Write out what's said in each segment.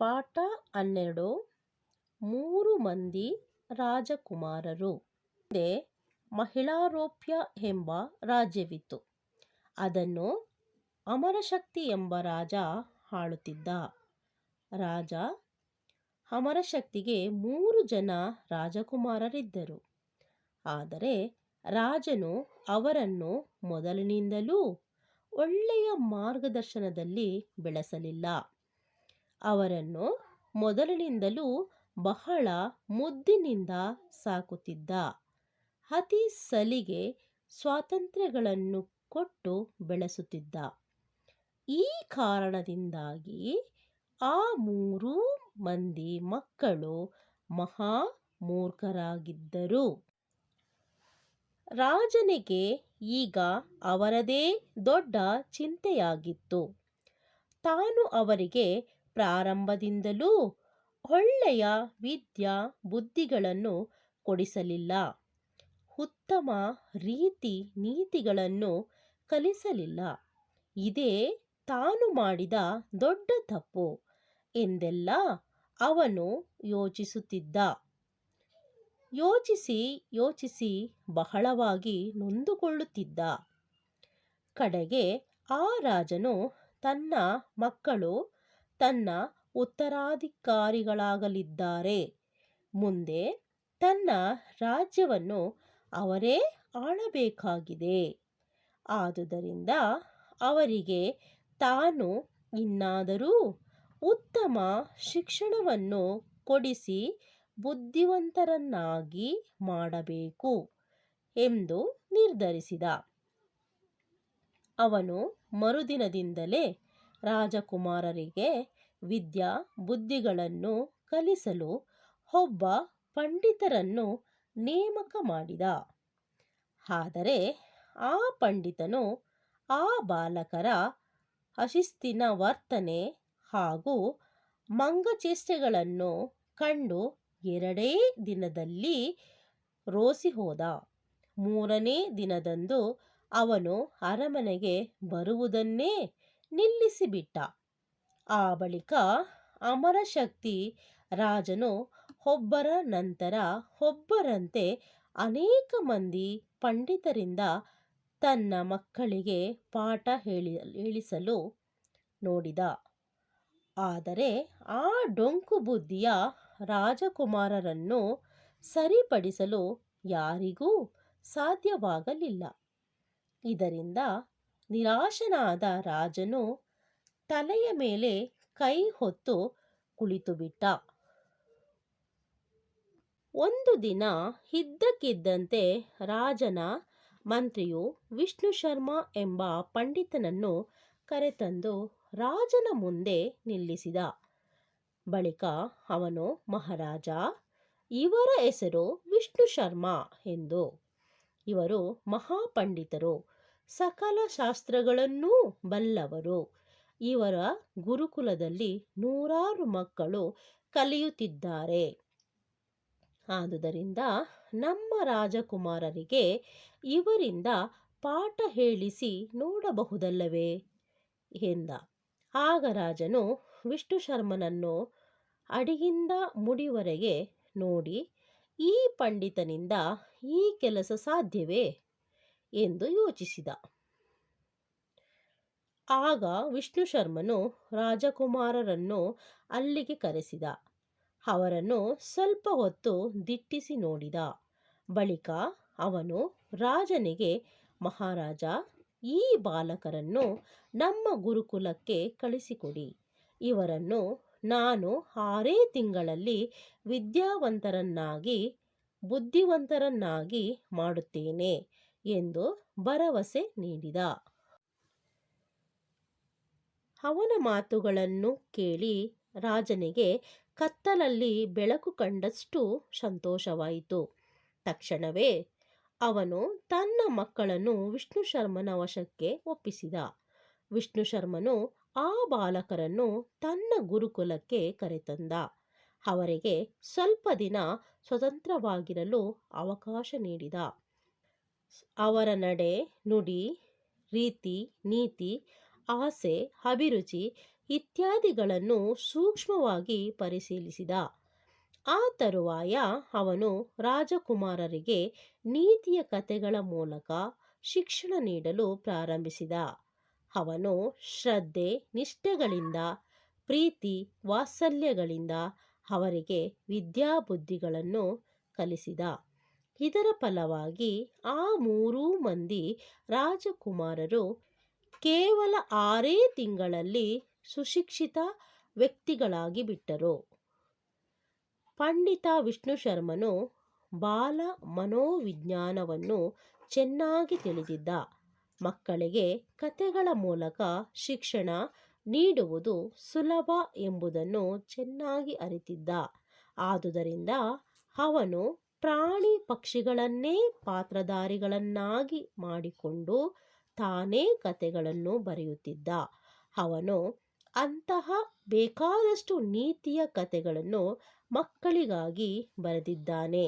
ಪಾಠ ಹನ್ನೆರಡು. ಮೂರು ಮಂದಿ ರಾಜಕುಮಾರರು. ಮುಂದೆ ಮಹಿಳಾರೋಪ್ಯ ಎಂಬ ರಾಜ್ಯವಿತ್ತು. ಅದನ್ನು ಅಮರಶಕ್ತಿ ಎಂಬ ರಾಜ ಆಳುತ್ತಿದ್ದ ರಾಜ ಅಮರಶಕ್ತಿಗೆ ಮೂರು ಜನ ರಾಜಕುಮಾರರಿದ್ದರು. ಆದರೆ ರಾಜನು ಅವರನ್ನು ಮೊದಲಿನಿಂದಲೂ ಒಳ್ಳೆಯ ಮಾರ್ಗದರ್ಶನದಲ್ಲಿ ಬೆಳೆಸಲಿಲ್ಲ. ಅವರನ್ನು ಮೊದಲಿನಿಂದಲೂ ಬಹಳ ಮುದ್ದಿನಿಂದ ಸಾಕುತ್ತಿದ್ದ. ಅತಿ ಸಲಿಗೆ ಸ್ವಾತಂತ್ರ್ಯಗಳನ್ನು ಕೊಟ್ಟು ಬೆಳೆಸುತ್ತಿದ್ದ. ಈ ಕಾರಣದಿಂದಾಗಿ ಆ ಮೂರೂ ಮಂದಿ ಮಕ್ಕಳು ಮಹಾ ಮೂರ್ಖರಾಗಿದ್ದರು ರಾಜನಿಗೆ ಈಗ ಅವರದೇ ದೊಡ್ಡ ಚಿಂತೆಯಾಗಿತ್ತು. ತಾನು ಅವರಿಗೆ ಪ್ರಾರಂಭದಿಂದಲೂ ಒಳ್ಳೆಯ ವಿದ್ಯಾ ಬುದ್ಧಿಗಳನ್ನು ಕೊಡಿಸಲಿಲ್ಲ. ಉತ್ತಮ ರೀತಿ ನೀತಿಗಳನ್ನು ಕಲಿಸಲಿಲ್ಲ. ಇದೇ ತಾನು ಮಾಡಿದ ದೊಡ್ಡ ತಪ್ಪು ಎಂದೆಲ್ಲ ಅವನು ಯೋಚಿಸುತ್ತಿದ್ದ. ಯೋಚಿಸಿ ಯೋಚಿಸಿ ಬಹಳವಾಗಿ ನೊಂದುಕೊಳ್ಳುತ್ತಿದ್ದ. ಕಡೆಗೆ ಆ ರಾಜನು ತನ್ನ ಮಕ್ಕಳು ತನ್ನ ಉತ್ತರಾಧಿಕಾರಿಗಳಾಗಲಿದ್ದಾರೆ. ಮುಂದೆ ತನ್ನ ರಾಜ್ಯವನ್ನು ಅವರೇ ಆಳಬೇಕಾಗಿದೆ. ಆದುದರಿಂದ ಅವರಿಗೆ ತಾನು ಇನ್ನಾದರೂ ಉತ್ತಮ ಶಿಕ್ಷಣವನ್ನು ಕೊಡಿಸಿ ಬುದ್ಧಿವಂತರನ್ನಾಗಿ ಮಾಡಬೇಕು ಎಂದು ನಿರ್ಧರಿಸಿದ. ಅವನು ಮರುದಿನದಿಂದಲೇ ರಾಜಕುಮಾರರಿಗೆ ವಿದ್ಯಾ ಬುದ್ಧಿಗಳನ್ನು ಕಲಿಸಲು ಒಬ್ಬ ಪಂಡಿತರನ್ನು ನೇಮಕ ಮಾಡಿದ. ಆದರೆ ಆ ಪಂಡಿತನು ಆ ಬಾಲಕರ ಅಶಿಸ್ತಿನ ವರ್ತನೆ ಹಾಗೂ ಮಂಗಚೇಷ್ಟೆಗಳನ್ನು ಕಂಡು ಎರಡೇ ದಿನದಲ್ಲಿ ರೋಸಿ ಹೋದ ಮೂರನೇ ದಿನದಂದು ಅವನು ಅರಮನೆಗೆ ಬರುವುದನ್ನೇ ನಿಲ್ಲಿಸಿಬಿಟ್ಟ. ಆ ಬಳಿಕ ಅಮರಶಕ್ತಿ ರಾಜನು ಒಬ್ಬರ ನಂತರ ಒಬ್ಬರಂತೆ ಅನೇಕ ಮಂದಿ ಪಂಡಿತರಿಂದ ತನ್ನ ಮಕ್ಕಳಿಗೆ ಪಾಠ ಹೇಳಿ, ಹೇಳಿಸಲು ನೋಡಿದ. ಆದರೆ ಆ ಡೊಂಕು ಬುದ್ಧಿಯ ರಾಜಕುಮಾರರನ್ನು ಸರಿಪಡಿಸಲು ಯಾರಿಗೂ ಸಾಧ್ಯವಾಗಲಿಲ್ಲ. ಇದರಿಂದ ನಿರಾಶನಾದ ರಾಜನು ತಲೆಯ ಮೇಲೆ ಕೈ ಹೊತ್ತು ಕುಳಿತುಬಿಟ್ಟ. ಒಂದು ದಿನ ಇದ್ದಕ್ಕಿದ್ದಂತೆ ರಾಜನ ಮಂತ್ರಿಯು ವಿಷ್ಣು ಶರ್ಮಾ ಎಂಬ ಪಂಡಿತನನ್ನು ಕರೆತಂದು ರಾಜನ ಮುಂದೆ ನಿಲ್ಲಿಸಿದ. ಬಳಿಕ ಅವನು, ಮಹಾರಾಜ, ಇವರ ಹೆಸರು ವಿಷ್ಣು ಶರ್ಮಾ ಎಂದು. ಇವರು ಮಹಾಪಂಡಿತರು. ಸಕಲ ಶಾಸ್ತ್ರಗಳನ್ನೂ ಬಲ್ಲವರು. ಇವರ ಗುರುಕುಲದಲ್ಲಿ ನೂರಾರು ಮಕ್ಕಳು ಕಲಿಯುತ್ತಿದ್ದಾರೆ. ಆದುದರಿಂದ ನಮ್ಮ ರಾಜಕುಮಾರರಿಗೆ ಇವರಿಂದ ಪಾಠ ಹೇಳಿಸಿ ನೋಡಬಹುದಲ್ಲವೇ? ಎಂದ. ಆಗ ರಾಜನು ವಿಷ್ಣು ಶರ್ಮನನ್ನು ಅಡಿಯಿಂದ ಮುಡಿವರೆಗೆ ನೋಡಿ, ಈ ಪಂಡಿತನಿಂದ ಈ ಕೆಲಸ ಸಾಧ್ಯವೇ? ಎಂದು ಯೋಚಿಸಿದ. ಆಗ ವಿಷ್ಣು ಶರ್ಮನು ರಾಜಕುಮಾರರನ್ನು ಅಲ್ಲಿಗೆ ಕರೆಸಿದ. ಅವರನ್ನು ಸ್ವಲ್ಪ ಹೊತ್ತು ದಿಟ್ಟಿಸಿ ನೋಡಿದ. ಬಳಿಕ ಅವನು ರಾಜನಿಗೆ, ಮಹಾರಾಜ, ಈ ಬಾಲಕರನ್ನು ನಮ್ಮ ಗುರುಕುಲಕ್ಕೆ ಕಳಿಸಿಕೊಡಿ. ಇವರನ್ನು ನಾನು ಆರೇ ತಿಂಗಳಲ್ಲಿ ವಿದ್ಯಾವಂತರನ್ನಾಗಿ, ಬುದ್ಧಿವಂತರನ್ನಾಗಿ ಮಾಡುತ್ತೇನೆ. ಎಂದು ಭರವಸೆ ನೀಡಿದ. ಅವನ ಮಾತುಗಳನ್ನು ಕೇಳಿ ರಾಜನಿಗೆ ಕತ್ತಲಲ್ಲಿ ಬೆಳಕು ಕಂಡಷ್ಟು ಸಂತೋಷವಾಯಿತು. ತಕ್ಷಣವೇ ಅವನು ತನ್ನ ಮಕ್ಕಳನ್ನು ವಿಷ್ಣು ಶರ್ಮನ ವಶಕ್ಕೆ ಒಪ್ಪಿಸಿದ. ವಿಷ್ಣು ಶರ್ಮನು ಆ ಬಾಲಕರನ್ನು ತನ್ನ ಗುರುಕುಲಕ್ಕೆ ಕರೆತಂದ. ಅವರಿಗೆ ಸ್ವಲ್ಪ ದಿನ ಸ್ವತಂತ್ರವಾಗಿರಲು ಅವಕಾಶ ನೀಡಿದ. ಅವರ ನಡೆ, ನುಡಿ, ರೀತಿ, ನೀತಿ, ಆಸೆ, ಅಭಿರುಚಿ ಇತ್ಯಾದಿಗಳನ್ನು ಸೂಕ್ಷ್ಮವಾಗಿ ಪರಿಶೀಲಿಸಿದ. ಆ ತರುವಾಯ ಅವನು ರಾಜಕುಮಾರರಿಗೆ ನೀತಿಯ ಕಥೆಗಳ ಮೂಲಕ ಶಿಕ್ಷಣ ನೀಡಲು ಪ್ರಾರಂಭಿಸಿದ. ಅವನು ಶ್ರದ್ಧೆ, ನಿಷ್ಠೆಗಳಿಂದ, ಪ್ರೀತಿ, ವಾತ್ಸಲ್ಯಗಳಿಂದ ಅವರಿಗೆ ವಿದ್ಯಾಬುದ್ಧಿಗಳನ್ನು ಕಲಿಸಿದ. ಇದರ ಫಲವಾಗಿ ಆ ಮೂರೂ ಮಂದಿ ರಾಜಕುಮಾರರು ಕೇವಲ ಆರೇ ತಿಂಗಳಲ್ಲಿ ಸುಶಿಕ್ಷಿತ ವ್ಯಕ್ತಿಗಳಾಗಿ ಬಿಟ್ಟರು. ಪಂಡಿತ ವಿಷ್ಣು ಶರ್ಮನು ಬಾಲ ಮನೋವಿಜ್ಞಾನವನ್ನು ಚೆನ್ನಾಗಿ ತಿಳಿದಿದ್ದ. ಮಕ್ಕಳಿಗೆ ಕಥೆಗಳ ಮೂಲಕ ಶಿಕ್ಷಣ ನೀಡುವುದು ಸುಲಭ ಎಂಬುದನ್ನು ಚೆನ್ನಾಗಿ ಅರಿತಿದ್ದ. ಆದುದರಿಂದ ಅವನು ಪ್ರಾಣಿ ಪಕ್ಷಿಗಳನ್ನೇ ಪಾತ್ರಧಾರಿಗಳನ್ನಾಗಿ ಮಾಡಿಕೊಂಡು ತಾನೇ ಕಥೆಗಳನ್ನು ಬರೆಯುತ್ತಿದ್ದ. ಅವನು ಅಂತಹ ಬೇಕಾದಷ್ಟು ನೀತಿಯ ಕಥೆಗಳನ್ನು ಮಕ್ಕಳಿಗಾಗಿ ಬರೆದಿದ್ದಾನೆ.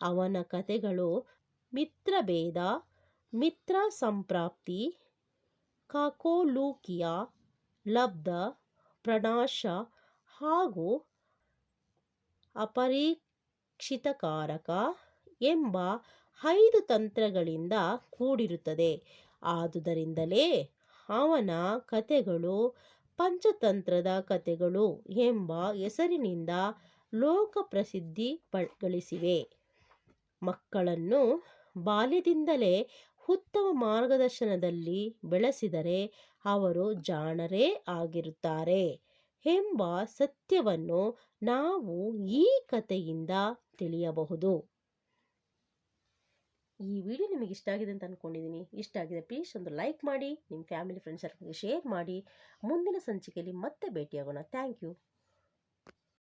ಅವನ ಕಥೆಗಳು ಮಿತ್ರಭೇದ ಮಿತ್ರ ಸಂಪ್ರಾಪ್ತಿ ಕಾಕೋಲೂಕಿಯ ಲಬ್ಧ, ಪ್ರಣಾಶ ಹಾಗೂ ಅಪರೀಕ್ಷಿತಕಾರಕ ಎಂಬ ಐದು ತಂತ್ರಗಳಿಂದ ಕೂಡಿರುತ್ತದೆ. ಆದುದರಿಂದಲೇ ಅವನ ಕಥೆಗಳು ಪಂಚತಂತ್ರದ ಕಥೆಗಳು ಎಂಬ ಹೆಸರಿನಿಂದ ಲೋಕಪ್ರಸಿದ್ಧಿ ಪ ಗಳಿಸಿವೆ ಮಕ್ಕಳನ್ನು ಬಾಲ್ಯದಿಂದಲೇ ಉತ್ತಮ ಮಾರ್ಗದರ್ಶನದಲ್ಲಿ ಬೆಳೆಸಿದರೆ ಅವರು ಜಾಣರೇ ಆಗಿರುತ್ತಾರೆ. ಎಂಬ ಸತ್ಯವನ್ನು ನಾವು ಈ ಕಥೆಯಿಂದ ತಿಳಿಯಬಹುದು. ಈ ವಿಡಿಯೋ ನಿಮಗೆ ಇಷ್ಟ ಆಗಿದೆ ಅಂತ ಅಂದ್ಕೊಂಡಿದ್ದೀನಿ ಇಷ್ಟ ಆಗಿದೆ ಪ್ಲೀಸ್ ಒಂದು ಲೈಕ್ ಮಾಡಿ, ನಿಮ್ಮ ಫ್ಯಾಮಿಲಿ ಫ್ರೆಂಡ್ಸ್ ಸರ್ಕಲ್ಗೆ ಶೇರ್ ಮಾಡಿ. ಮುಂದಿನ ಸಂಚಿಕೆಯಲ್ಲಿ ಮತ್ತೆ ಭೇಟಿಯಾಗೋಣ. Thank you